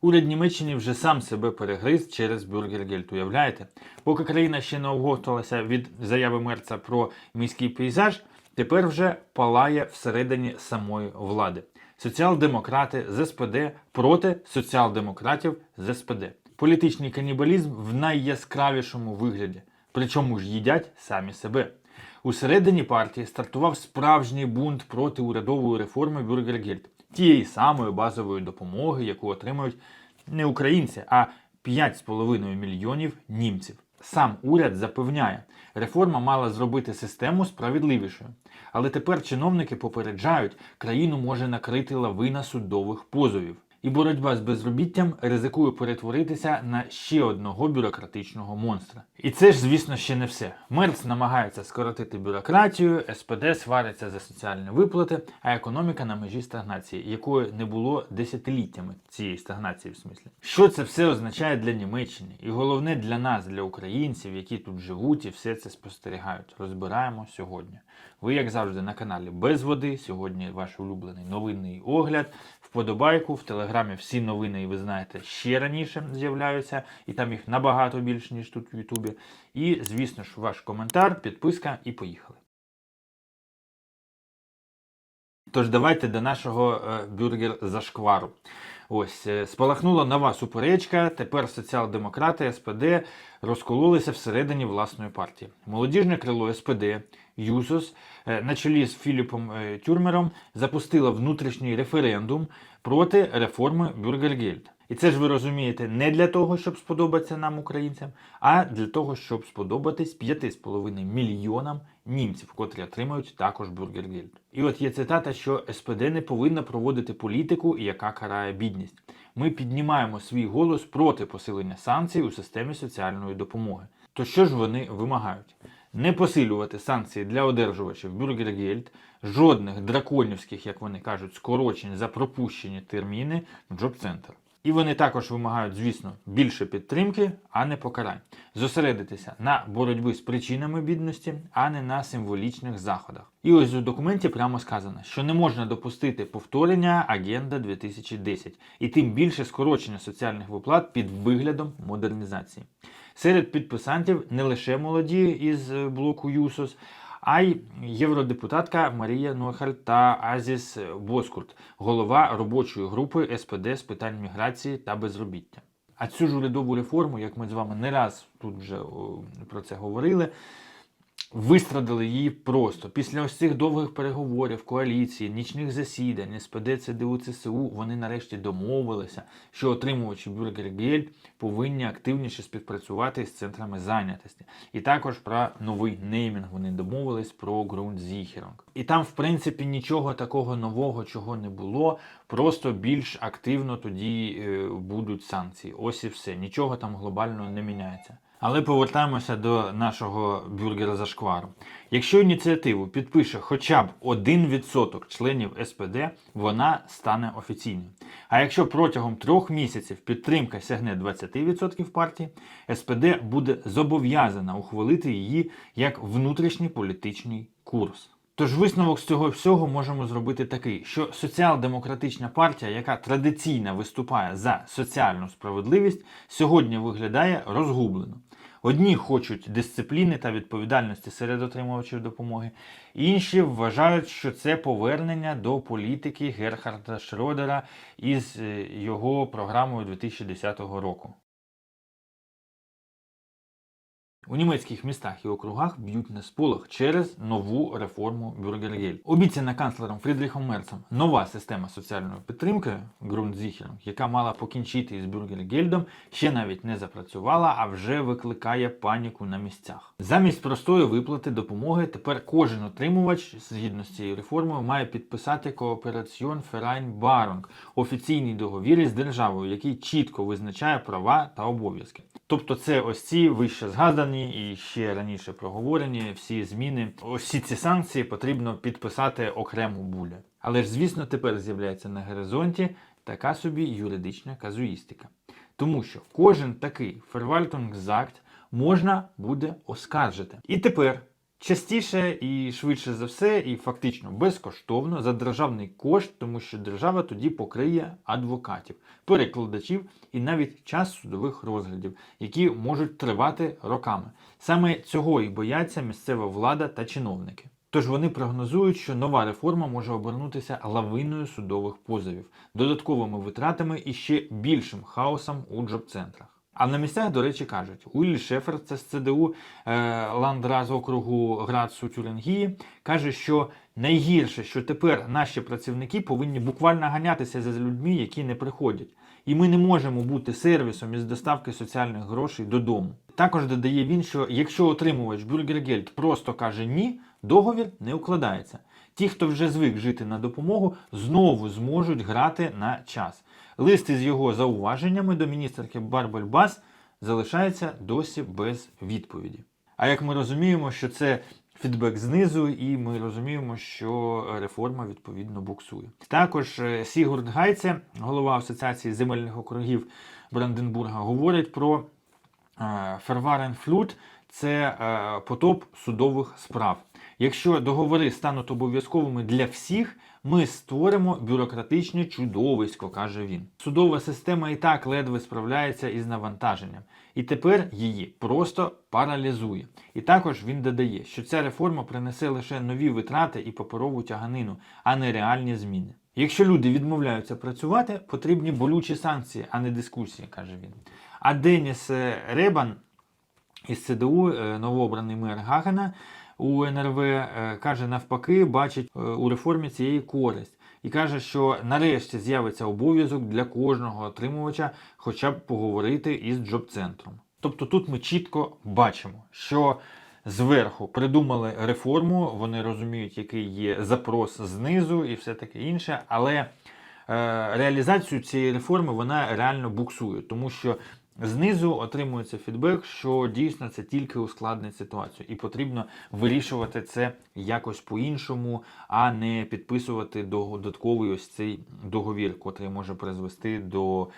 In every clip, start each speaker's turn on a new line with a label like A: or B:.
A: Уряд Німеччини вже сам себе перегриз через Бюргергельд, уявляєте? Поки країна ще не оговталася від заяви Мерца про міський пейзаж, тепер вже палає всередині самої влади. Соціал-демократи з СПД проти соціал-демократів з СПД. Політичний канібалізм в найяскравішому вигляді. Причому ж їдять самі себе. Усередині партії стартував справжній бунт проти урядової реформи Бюргергельд, тієї самої базової допомоги, яку отримують не українці, а 5,5 мільйонів німців. Сам уряд запевняє, реформа мала зробити систему справедливішою. Але тепер чиновники попереджають, країну може накрити лавина судових позовів. І боротьба з безробіттям ризикує перетворитися на ще одного бюрократичного монстра. І це ж, звісно, ще не все. Мерц намагається скоротити бюрократію, СПД свариться за соціальні виплати, а економіка на межі стагнації, якої не було десятиліттями цієї стагнації, в смислі. Що це все означає для Німеччини? І головне для нас, для українців, які тут живуть і все це спостерігають. Розбираємо сьогодні. Ви, як завжди, на каналі Без води. Сьогодні ваш улюблений новинний огляд. Вподобайку в телеграмі всі новини, і ви знаєте, ще раніше з'являються, і там їх набагато більше, ніж тут в Ютубі. І, звісно ж, ваш коментар, підписка і поїхали. Тож давайте до нашого е, бюргер зашквару. Ось е, спалахнула нова суперечка. Тепер соціал-демократи СПД розкололися всередині власної партії. Молодіжне крило СПД Юсос е, на чолі з Філіпом е, Тюрмером запустило внутрішній референдум проти реформи Бюргергельд. І це ж ви розумієте не для того, щоб сподобатися нам, українцям, а для того, щоб сподобатись 5,5 мільйонам німців, котрі отримають також Бюргергельд. І от є цитата, що СПД не повинна проводити політику, яка карає бідність. Ми піднімаємо свій голос проти посилення санкцій у системі соціальної допомоги. То що ж вони вимагають? Не посилювати санкції для одержувачів Бюргергельд, жодних драконівських, як вони кажуть, скорочень за пропущені терміни в Джоб-центр. І вони також вимагають, звісно, більше підтримки, а не покарань. Зосередитися на боротьбі з причинами бідності, а не на символічних заходах. І ось у документі прямо сказано, що не можна допустити повторення Агенда 2010 і тим більше скорочення соціальних виплат під виглядом модернізації. Серед підписантів не лише молоді із е, блоку ЮСОС, а й євродепутатка Марія Нохаль та Азіс Боскурт, голова робочої групи СПД з питань міграції та безробіття. А цю ж урядову реформу, як ми з вами не раз тут вже про це говорили, вистрадили її просто. Після ось цих довгих переговорів, коаліції, нічних засідань, СПД, ЦДУ, ЦСУ, вони нарешті домовилися, що отримувачі Бюргергельд повинні активніше співпрацювати з центрами зайнятості. І також про новий неймінг вони домовились про Grundsicherung. І там, в принципі, нічого такого нового, чого не було, просто більш активно тоді е, будуть санкції. Ось і все. Нічого там глобально не міняється. Але повертаємося до нашого бюргера зашквару. Якщо ініціативу підпише хоча б 1% членів СПД, вона стане офіційною. А якщо протягом трьох місяців підтримка сягне 20% партії, СПД буде зобов'язана ухвалити її як внутрішній політичний курс. Тож висновок з цього всього можемо зробити такий, що соціал-демократична партія, яка традиційно виступає за соціальну справедливість, сьогодні виглядає розгублено. Одні хочуть дисципліни та відповідальності серед отримувачів допомоги, інші вважають, що це повернення до політики Герхарда Шродера із е, його програмою 2010 року. У німецьких містах і округах б'ють на сполох через нову реформу Бюргергель. Обіцяна канцлером Фрідріхом Мерцем нова система соціальної підтримки Grundsicherung, яка мала покінчити із Бюргергельдом, ще навіть не запрацювала, а вже викликає паніку на місцях. Замість простої виплати допомоги тепер кожен отримувач згідно з цією реформою має підписати Коопераціон Vereinbarung – офіційний договір із державою, який чітко визначає права та обов'язки. Тобто це ось ці вище згадані і ще раніше проговорені всі зміни. Усі ці санкції потрібно підписати окрему буля. Але ж, звісно, тепер з'являється на горизонті така собі юридична казуїстика. Тому що кожен такий Verwaltungsakt можна буде оскаржити. І тепер Частіше і швидше за все, і фактично безкоштовно за державний кошт, тому що держава тоді покриє адвокатів, перекладачів і навіть час судових розглядів, які можуть тривати роками. Саме цього і бояться місцева влада та чиновники. Тож вони прогнозують, що нова реформа може обернутися лавиною судових позовів, додатковими витратами і ще більшим хаосом у джоб-центрах. А на місцях, до речі, кажуть, Уіллі Шефер, це з ЦДУ е, з округу Грацу Тюрингії, каже, що найгірше, що тепер наші працівники повинні буквально ганятися за людьми, які не приходять. І ми не можемо бути сервісом із доставки соціальних грошей додому. Також додає він, що якщо отримувач Бюргергельд просто каже ні, договір не укладається. Ті, хто вже звик жити на допомогу, знову зможуть грати на час. Лист із його зауваженнями до міністерки Барбель Бас залишається досі без відповіді. А як ми розуміємо, що це фідбек знизу, і ми розуміємо, що реформа відповідно буксує. Також е, Сігурд Гайце, голова Асоціації земельних округів Бранденбурга, говорить про е, Ферварен Флют це е, потоп судових справ. Якщо договори стануть обов'язковими для всіх, ми створимо бюрократичне чудовисько, каже він. Судова система і так ледве справляється із навантаженням, і тепер її просто паралізує. І також він додає, що ця реформа принесе лише нові витрати і паперову тяганину, а не реальні зміни. Якщо люди відмовляються працювати, потрібні болючі санкції, а не дискусії, каже він. А Деніс е, Ребан із ЦДУ, е, новообраний мер Гагена у НРВ, е, каже, навпаки, бачить е, у реформі цієї користь. І каже, що нарешті з'явиться обов'язок для кожного отримувача хоча б поговорити із джоб-центром. Тобто тут ми чітко бачимо, що зверху придумали реформу, вони розуміють, який є запрос знизу і все таке інше, але е, реалізацію цієї реформи вона реально буксує, тому що знизу отримується фідбек, що дійсно це тільки ускладнить ситуацію, і потрібно вирішувати це якось по-іншому, а не підписувати додатковий ось цей договір, котрий може призвести до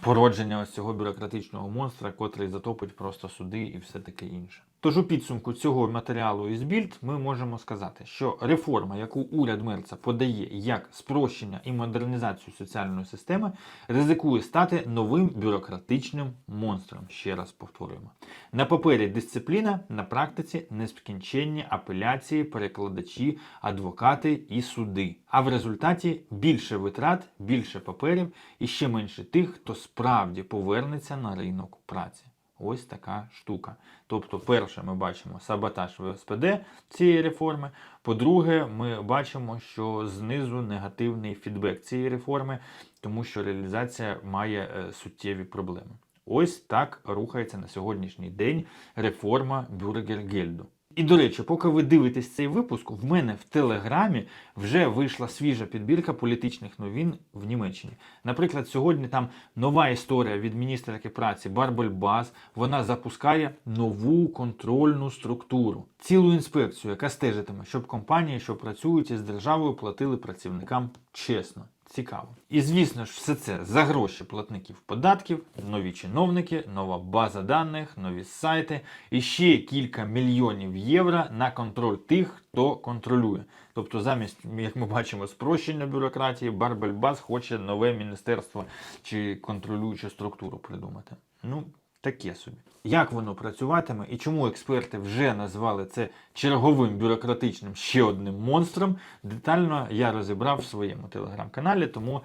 A: породження ось цього бюрократичного монстра, котрий затопить просто суди і все таке інше. Тож у підсумку цього матеріалу із більд ми можемо сказати, що реформа, яку уряд Мерца подає як спрощення і модернізацію соціальної системи, ризикує стати новим бюрократичним монстром. Ще раз повторюємо. На папері дисципліна, на практиці нескінченні апеляції, перекладачі, адвокати і суди. А в результаті більше витрат, більше паперів і ще менше тих, хто справді повернеться на ринок праці. Ось така штука. Тобто, перше, ми бачимо саботаж ВСПД цієї реформи. По-друге, ми бачимо, що знизу негативний фідбек цієї реформи, тому що реалізація має е, суттєві проблеми. Ось так рухається на сьогоднішній день реформа Бюргергельду. І до речі, поки ви дивитесь цей випуск, в мене в Телеграмі вже вийшла свіжа підбірка політичних новин в Німеччині. Наприклад, сьогодні там нова історія від міністерки праці Барбель Баз. Вона запускає нову контрольну структуру, цілу інспекцію, яка стежитиме, щоб компанії, що працюють із державою, платили працівникам чесно. Цікаво. І звісно ж, все це за гроші платників податків, нові чиновники, нова база даних, нові сайти і ще кілька мільйонів євро на контроль тих, хто контролює. Тобто, замість, як ми бачимо, спрощення бюрократії, Барбельбас хоче нове міністерство чи контролюючу структуру придумати. Ну, Таке собі. Як воно працюватиме і чому експерти вже назвали це черговим бюрократичним ще одним монстром, детально я розібрав в своєму телеграм-каналі, тому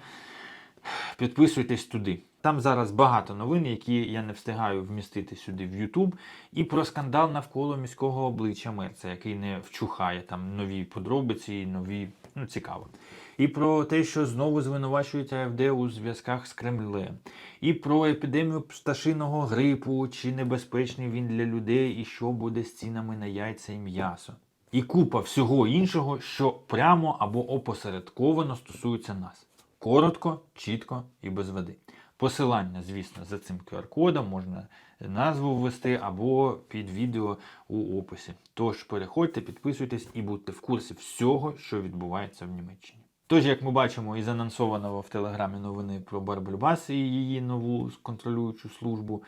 A: підписуйтесь туди. Там зараз багато новин, які я не встигаю вмістити сюди в YouTube. І про скандал навколо міського обличчя Мерца, який не вчухає там нові подробиці, нові, ну цікаво. І про те, що знову звинувачують АФД у зв'язках з Кремлем, і про епідемію пташиного грипу, чи небезпечний він для людей, і що буде з цінами на яйця і м'ясо. І купа всього іншого, що прямо або опосередковано стосується нас. Коротко, чітко і без води. Посилання, звісно, за цим QR-кодом можна назву ввести або під відео у описі. Тож переходьте, підписуйтесь і будьте в курсі всього, що відбувається в Німеччині. Тож, як ми бачимо із анонсованого в Телеграмі новини про Барбельбас і її нову контролюючу службу,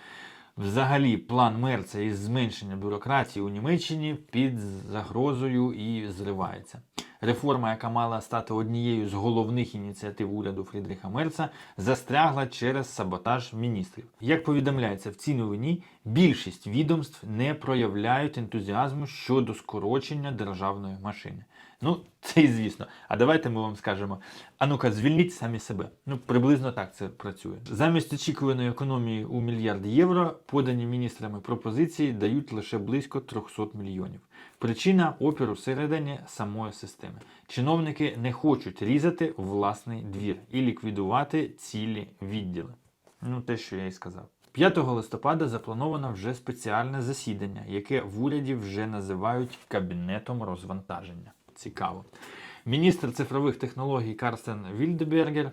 A: Взагалі, план Мерца із зменшення бюрократії у Німеччині під загрозою і зривається. Реформа, яка мала стати однією з головних ініціатив уряду Фрідріха Мерца, застрягла через саботаж міністрів. Як повідомляється в цій новині, більшість відомств не проявляють ентузіазму щодо скорочення державної машини. Ну, це і звісно. А давайте ми вам скажемо: а ну-ка, звільніть самі себе. Ну, приблизно так це працює. Замість очікуваної економії у мільярд євро, подані міністрами пропозиції дають лише близько 300 мільйонів. Причина опіру всередині самої системи. Чиновники не хочуть різати власний двір і ліквідувати цілі відділи. Ну, те, що я і сказав. 5 листопада заплановано вже спеціальне засідання, яке в уряді вже називають кабінетом розвантаження. Цікаво. Міністр цифрових технологій Карстен Вільдебергер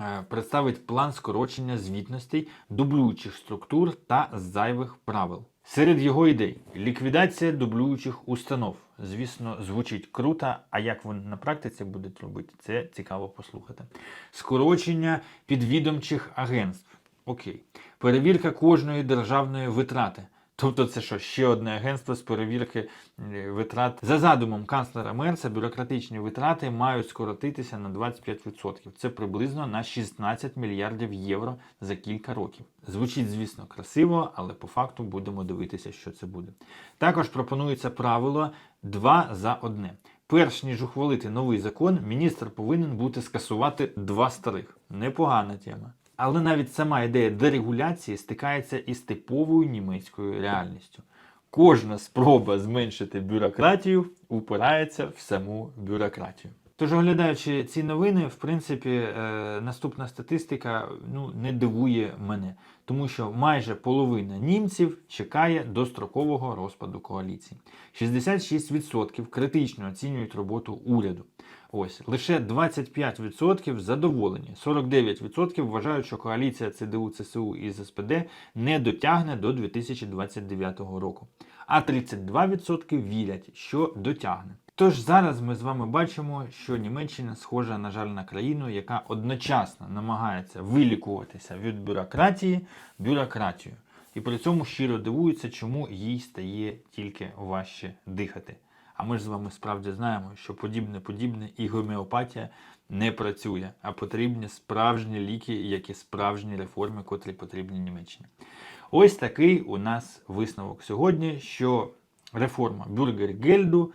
A: е, представить план скорочення звітностей, дублюючих структур та зайвих правил. Серед його ідей ліквідація дублюючих установ. Звісно, звучить круто, а як вони на практиці будуть робити, це цікаво послухати. Скорочення підвідомчих агентств. Окей. Перевірка кожної державної витрати. Тобто це що, ще одне агентство з перевірки е, витрат. За задумом канцлера Мерса, бюрократичні витрати мають скоротитися на 25%. Це приблизно на 16 мільярдів євро за кілька років. Звучить, звісно, красиво, але по факту будемо дивитися, що це буде. Також пропонується правило 2 за одне. Перш ніж ухвалити новий закон, міністр повинен бути скасувати два старих. Непогана тема. Але навіть сама ідея дерегуляції стикається із типовою німецькою реальністю. Кожна спроба зменшити бюрократію упирається в саму бюрократію. Тож, оглядаючи ці новини, в принципі, е, наступна статистика ну, не дивує мене, тому що майже половина німців чекає дострокового розпаду коаліції. 66% критично оцінюють роботу уряду. Ось лише 25% задоволені, 49% вважають, що коаліція ЦДУ, ЦСУ і СПД не дотягне до 2029 року. А 32% вірять, що дотягне. Тож зараз ми з вами бачимо, що Німеччина схожа, на жаль, на країну, яка одночасно намагається вилікуватися від бюрократії бюрократію. І при цьому щиро дивується, чому їй стає тільки важче дихати. А ми ж з вами справді знаємо, що подібне подібне і гомеопатія не працює, а потрібні справжні ліки, як і справжні реформи, котрі потрібні Німеччині. Ось такий у нас висновок сьогодні, що реформа Бюргергельду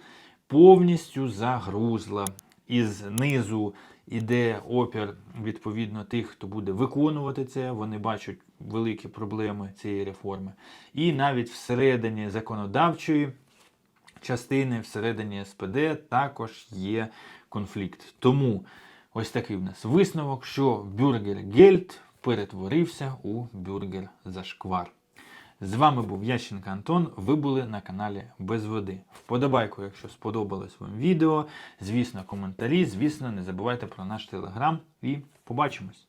A: повністю загрузла. Із низу іде опір відповідно тих, хто буде виконувати це. Вони бачать великі проблеми цієї реформи. І навіть всередині законодавчої частини, всередині СПД також є конфлікт. Тому ось такий в нас висновок, що бюргер Гельд перетворився у бюргер Зашквар. З вами був Ященко Антон. Ви були на каналі Без Води. Вподобайку, якщо сподобалось вам відео. Звісно, коментарі. Звісно, не забувайте про наш телеграм і побачимось.